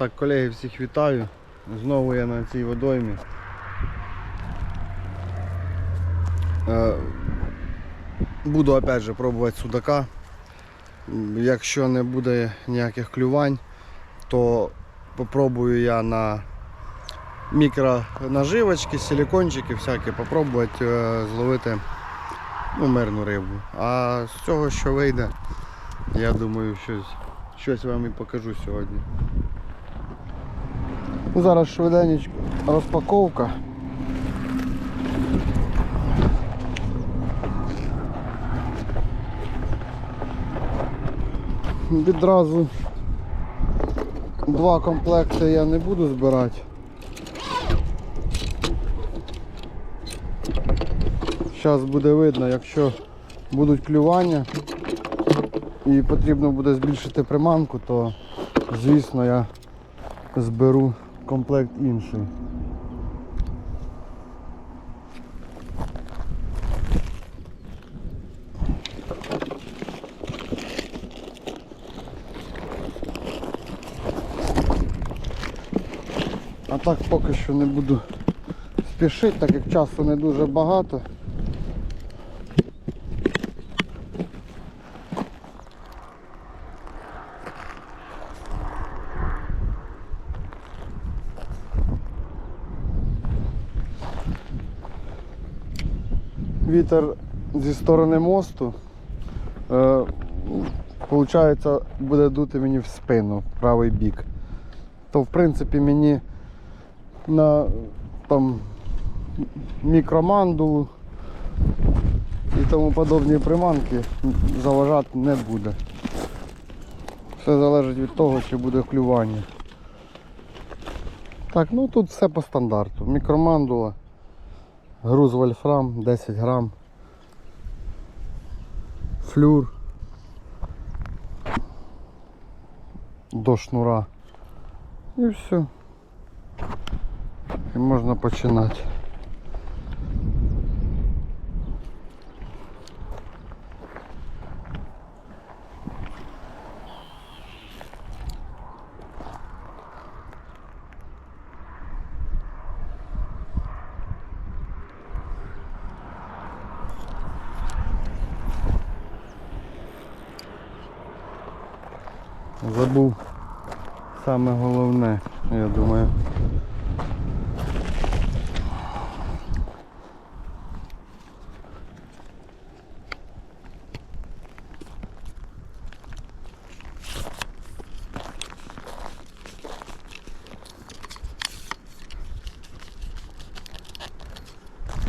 Так, колеги, всіх вітаю. Знову я на цій водоймі. Е, Буду опять же пробувати судака. Якщо не буде ніяких клювань, то попробую я на мікронаживочки, силикончики всякі, попробувати е, зловити ну, мирну рибу. А з цього, що вийде, я думаю, щось, щось вам і покажу сьогодні. Ну, Зараз швиденечко розпаковка. Відразу два комплекти я не буду збирати. Зараз буде видно, якщо будуть клювання і потрібно буде збільшити приманку, то звісно я зберу комплект інший. А так поки що не буду спішити, так як часу не дуже багато. Вітер зі сторони мосту. Е, Получається, буде дути мені в спину, в правий бік. То в принципі мені на там мікромандулу і тому подобні приманки заважати не буде. Все залежить від того, чи буде клювання. Так, ну тут все по стандарту. Мікромандула, груз вольфрам 10 грам, флюр до шнура. І все. І можна починати. Саме головне, я думаю.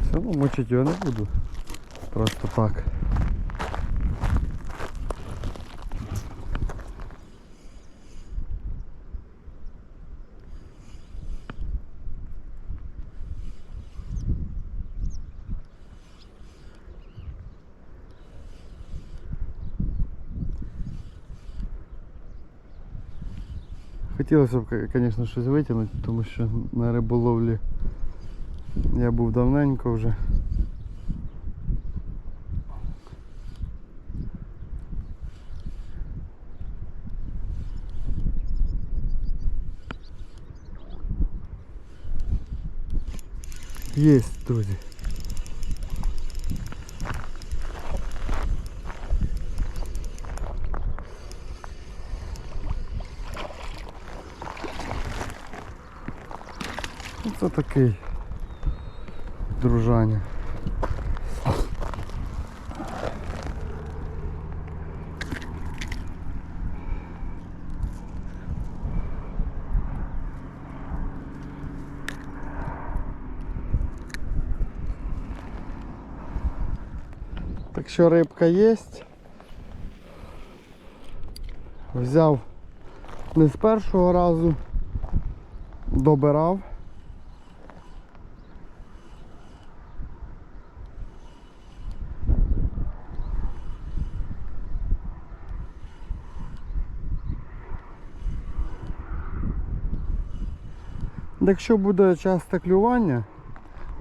Все, мочить його не буду. Просто так. Хотілося б, звісно, щось витягнути, тому що на риболовлі я був давненько вже. Єсть, друзі. Такий дружаня. Так що рибка є. Взяв не з першого разу, добирав. Якщо буде часте клювання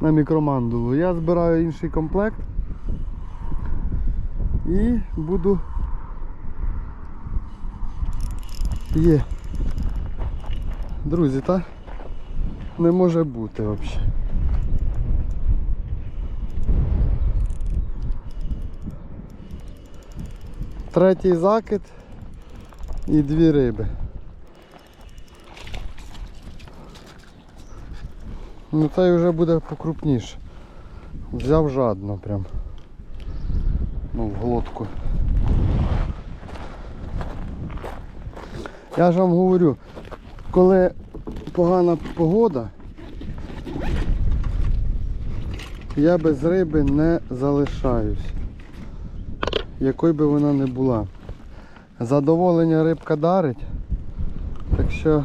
на мікромандулу, я збираю інший комплект і буду Є. Друзі, та не може бути взагалі. Третій закид і дві риби. Ну цей вже буде покрупніше. Взяв жадно прям. Ну, в глотку. Я ж вам говорю, коли погана погода, я без риби не залишаюсь. Якою би вона не була. Задоволення рибка дарить. Так що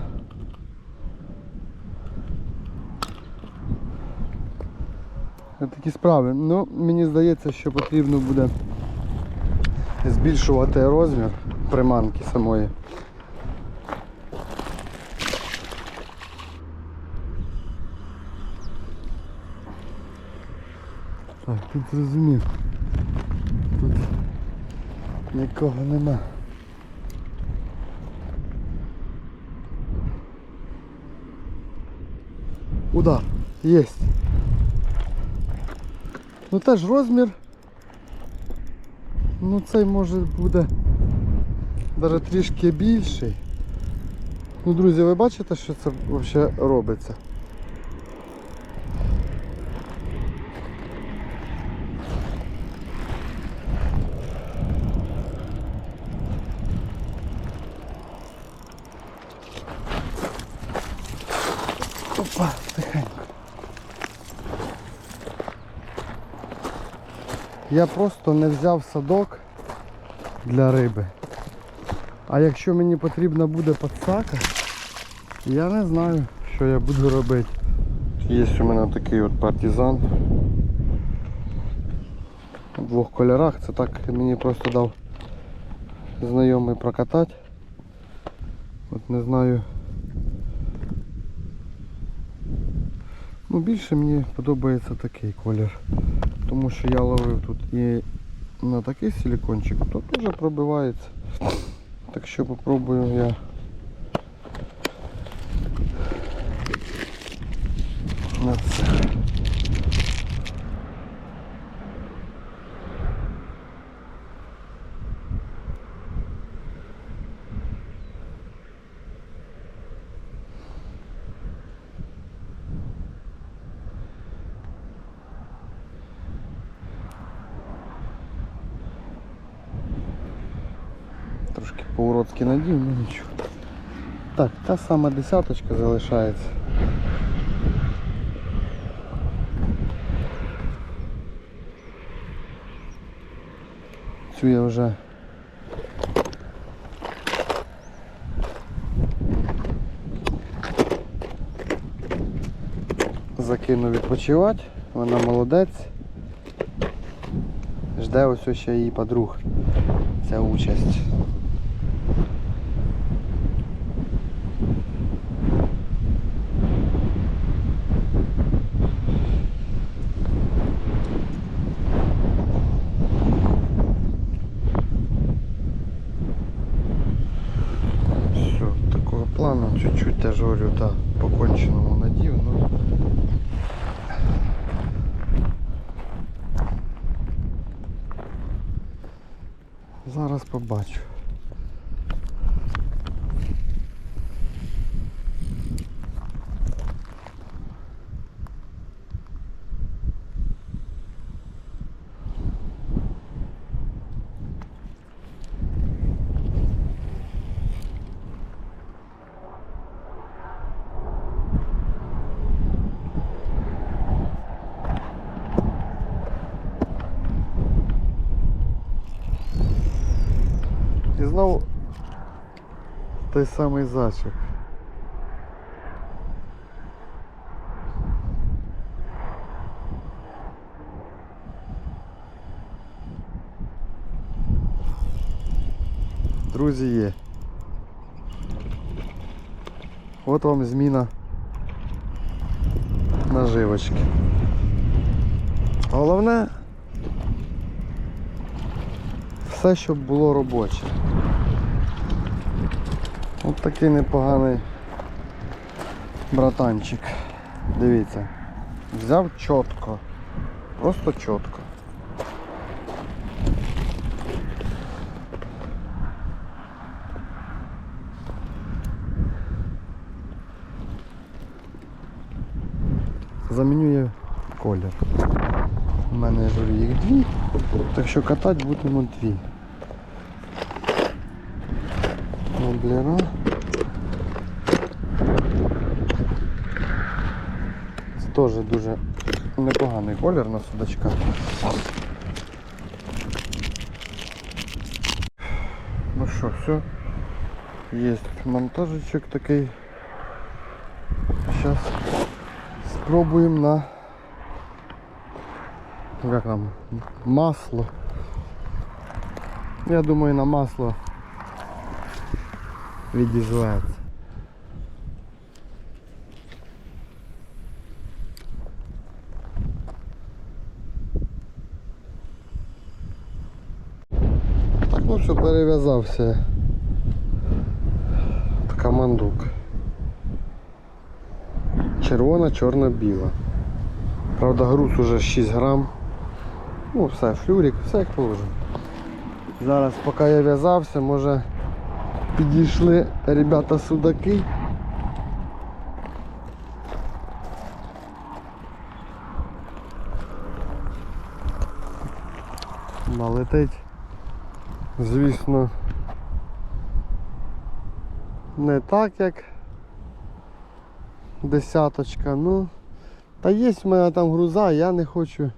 такі справи. Ну, мені здається, що потрібно буде збільшувати розмір приманки самої. Так, тут зрозумів. Тут нікого нема. Удар. Єсть. Ну теж розмір. Ну цей може буде навіть трішки більший. Ну, друзі, ви бачите, що це взагалі робиться? Опа, тихенько. Я просто не взяв садок для риби. А якщо мені потрібна буде подсака, я не знаю, що я буду робити. Є у мене такий от партизан. У двох кольорах. Це так мені просто дав знайомий прокатати. От не знаю. Ну, більше мені подобається такий колір. Тому що я ловив тут і на такий силикончик, то дуже пробивається. Так що попробую я. На це. По-уродськи надів, ну нічого. Так, та сама десяточка залишається. Цю я вже закину відпочивати, вона молодець. Жде ось ще її подруг ця участь. Все, такого плану чуть-чуть теж говорю, та по конченому надів, ну. Зараз побачу. І знову той самий зачіп. Друзі є. От вам зміна наживочки. Головне все, щоб було робоче. От такий непоганий Братанчик, дивіться, взяв чітко, просто чітко. Замінює колір. У мене говорю, їх дві, так що катати будемо дві. Моблера. Це теж дуже непоганий колір на судачка. Ну що, все. Є монтажечок такий. Зараз спробуємо на як нам масло. Я думаю на масло відізветься. Так, ну все, перев'язався. Командук. Червона, чорна, біла. Правда, груз уже 6 грам. Ну, все, флюрик, все як положено. Зараз, поки я в'язався, може підійшли ребята судаки. Налетить, звісно, не так, як десяточка, ну, та є в мене там груза, я не хочу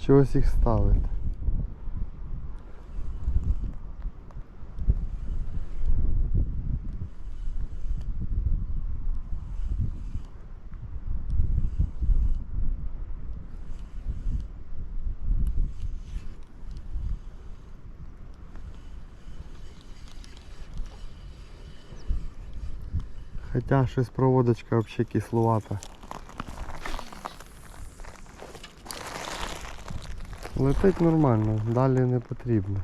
чогось їх ставити. Хоча щось проводочка взагалі кисловата. Летить нормально, далі не потрібно.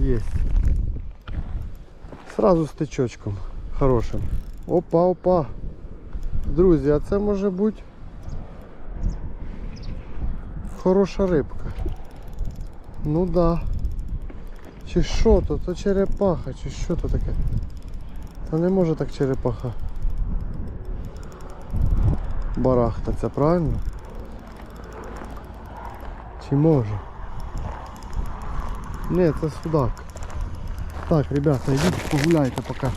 Єсть. Сразу з тичочком. Хорошим. Опа, опа. Друзі, а це може бути хороша рибка. Ну да. Чи що то? То черепаха, чи що то таке? Та не може так черепаха. Барахтаться, правильно? Чи може? Ні, це судак. Так, ребята, йдіть погуляйте поки.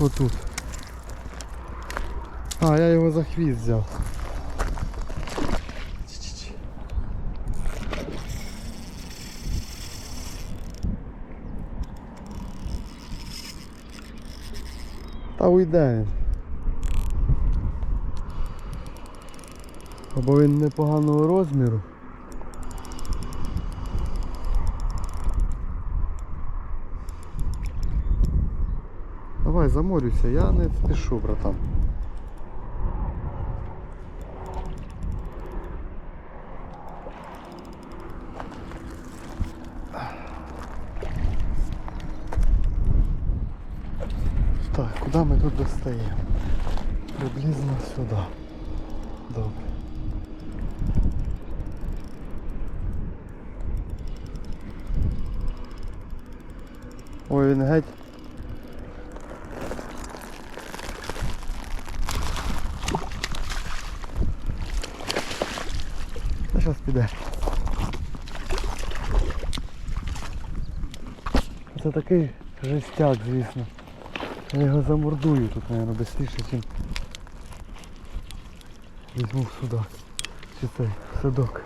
Отут. А, я його за хвіст взяв. Чи-чи-чи. Та уйде. Або він непоганого розміру. Давай заморюйся, я не спішу, братан. Так, куди ми? Приблизно сюди. Добре. Ой, він геть. Зараз піде. Це такий жестяк, звісно. Я його замордую тут, мабуть, швидше, ніж візьму судак. Чи цей садок.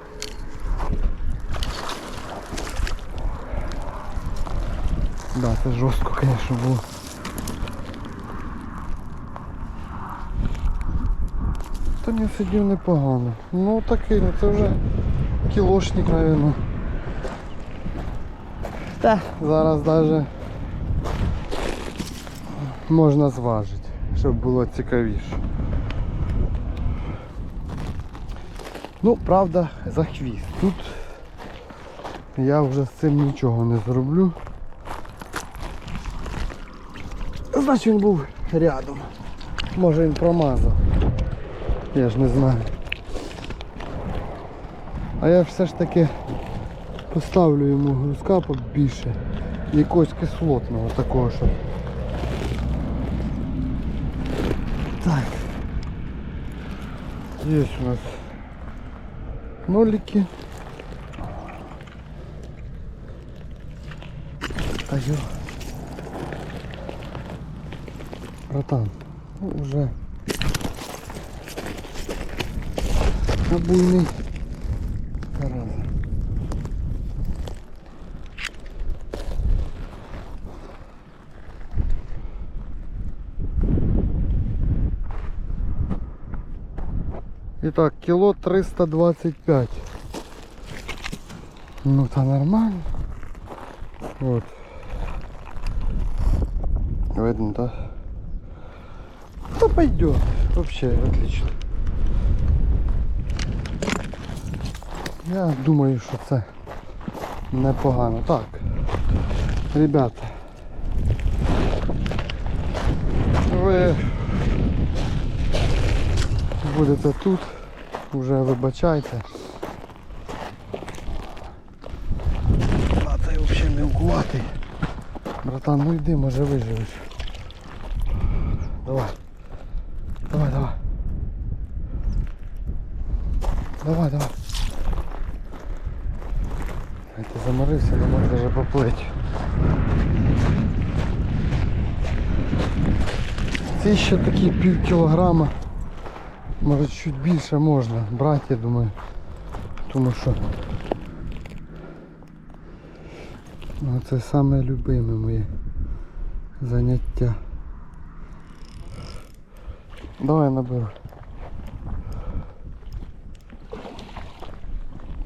Да, це жорстко, звісно, було. Та не сидів непогано. Ну такий, ну це вже кілошник, мабуть. Та, зараз навіть можна зважити, щоб було цікавіше. Ну, правда, за хвіст. Тут я вже з цим нічого не зроблю. Значить він був рядом. Може він промазав. Я ж не знаю. А я все ж таки поставлю йому грузка побільше. Якогось кислотного такого, щоб. Так. Есть у нас нолики. А ё. Братан, ну, уже обуйный. Итак, кило 325. Ну, то нормально. Вот. Видно, да? Да пойдет. Вообще отлично. Я думаю, що це непогано. Так, ребята. Ви будете тут, вже вибачайте. А цей взагалі мілкуватий. Братан, ну йди, може виживеш. Давай. Давай, давай. Давай, давай. Ай, ти заморився, не можеш навіть поплити. Ці ще такі пів кілограма. Може чуть більше можна брати, я думаю. Тому що ну, це саме любиме моє заняття. Давай наберу.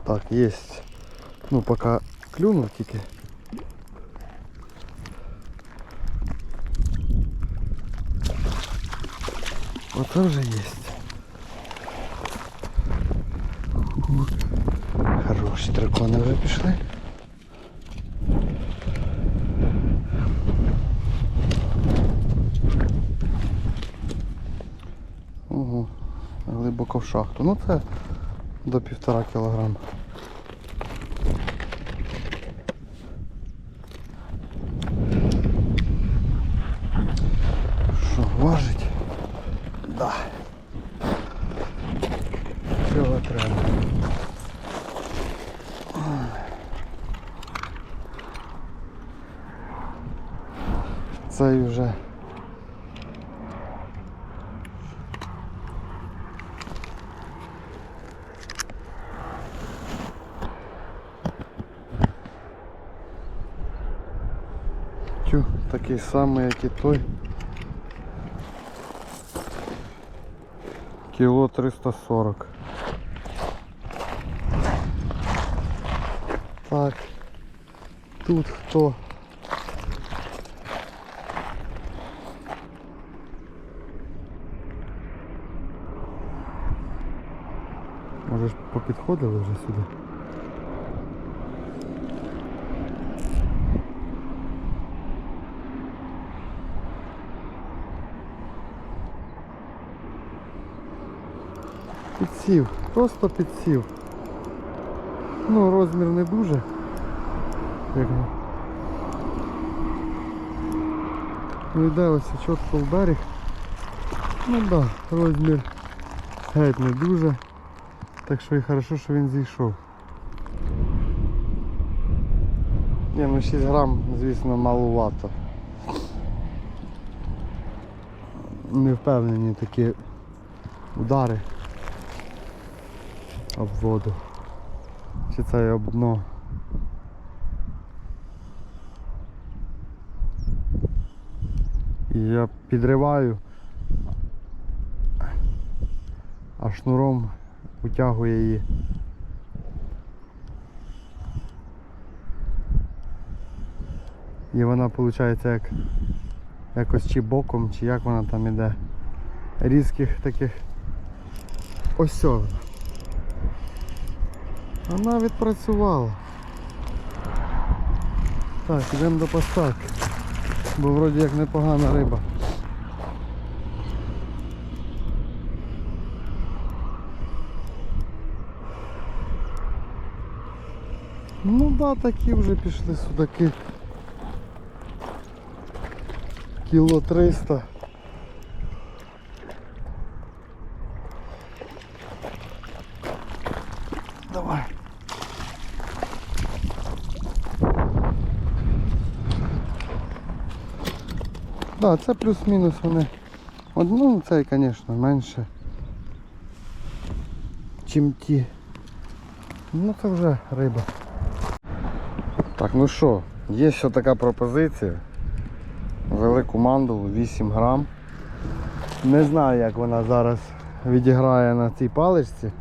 Так, есть. Ну пока клюнув тільки. Оце вже є. Хороші дракони вже пішли. Ого, глибоко в шахту. Ну це до півтора кілограма. Цей вже Тю, такий самий, як і той. Кіло 340. Так. Тут хто? Попідходили вже сюди? Підсів, просто підсів. Ну, розмір не дуже. Ось чітко в берег. Ну так, да, розмір геть не дуже. Так що і хорошо, що він зійшов. Ні, ну 6 грам, звісно, малувато. Не впевнені такі удари об воду. Чи це об дно. І я підриваю, а шнуром утягує її. І вона виходить як якось чи боком, чи як вона там іде. Різких таких ось цього. Вона відпрацювала. Так, йдемо до посадки. Бо вроді як непогана риба. Да, такі вже пішли судаки. Кіло 300. Давай. Да, це плюс-мінус вони. От, ну цей, звісно, менше. Чим ті. Ну це вже риба. Так, ну що, є ще така пропозиція. Велику мандулу 8 грам. Не знаю, як вона зараз відіграє на цій паличці.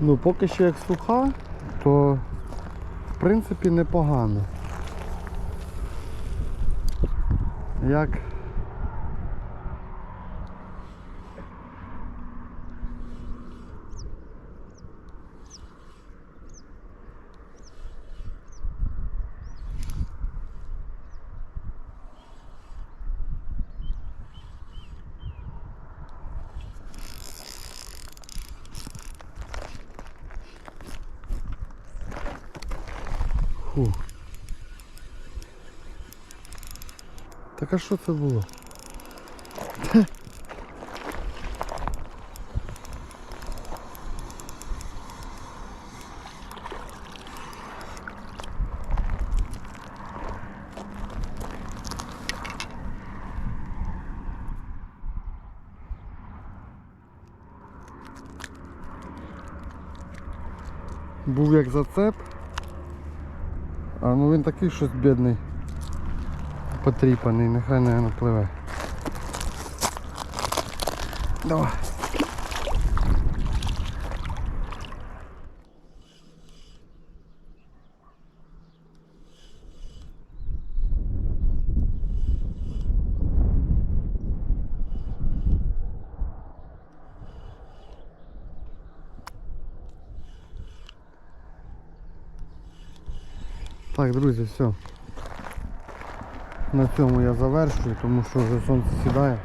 Ну, поки що як суха, то в принципі непогано. Як Так а що це було? Був як зацеп. А ну він такий щось бідний. Потріпаний, нехай не пливе. Давай. Так, друзі, все. На цьому я завершую, тому що вже сонце сідає.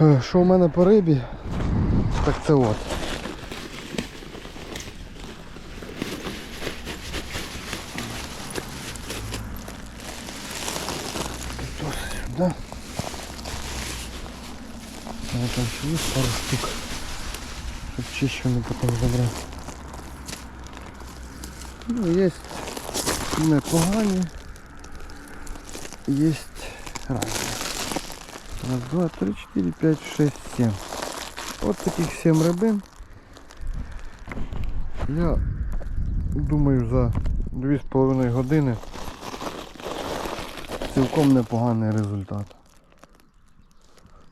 Е, Що в мене по рибі? Так це от. Ось. Я там ще є пару штук. Щоб чищені потім забрати. Ну, є непогані Есть разные. Раз, два, три, четыре, пять, шесть, семь. Вот таких семь рыбин. Я думаю за дві з половиною години цілком непоганий результат.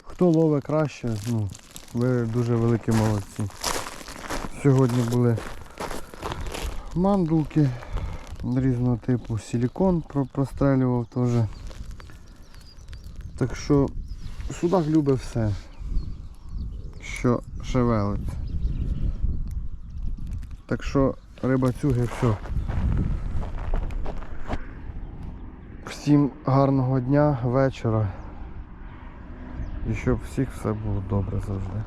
Хто ловить краще, ну, ви дуже великі молодці. Сьогодні були мандулки різного типу, силікон про- прострелював теж. Так що судак любить все, що шевелиться. Так що рибацюги все. Всім гарного дня, вечора. І щоб всіх все було добре завжди.